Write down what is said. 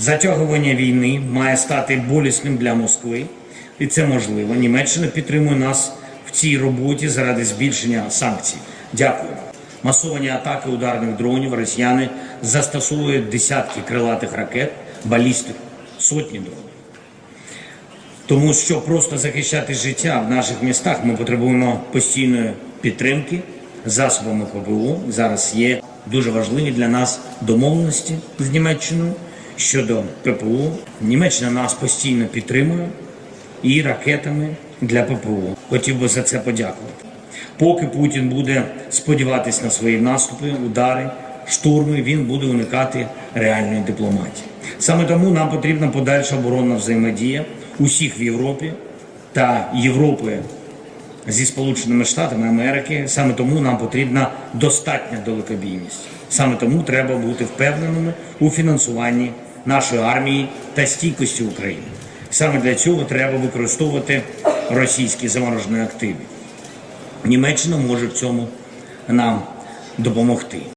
Затягування війни має стати болісним для Москви, і це можливо. Німеччина підтримує нас в цій роботі заради збільшення санкцій. Дякую. Масовані атаки ударних дронів росіяни застосовують десятки крилатих ракет, балістик, сотні дронів. Тому що просто захищати життя в наших містах ми потребуємо постійної підтримки засобами ППО. Зараз є дуже важливі для нас домовленості з Німеччиною щодо ППО. Німеччина нас постійно підтримує і ракетами для ППО. Хотів би за це подякувати. Поки Путін буде сподіватись на свої наступи, удари, штурми, він буде уникати реальної дипломатії. Саме тому нам потрібна подальша оборонна взаємодія усіх в Європі та Європи зі Сполученими Штатами Америки. Саме тому нам потрібна достатня далекобійність. Саме тому треба бути впевненими у фінансуванні нашої армії та стійкості України. Саме для цього треба використовувати російські заморожені активи. Німеччина може в цьому нам допомогти.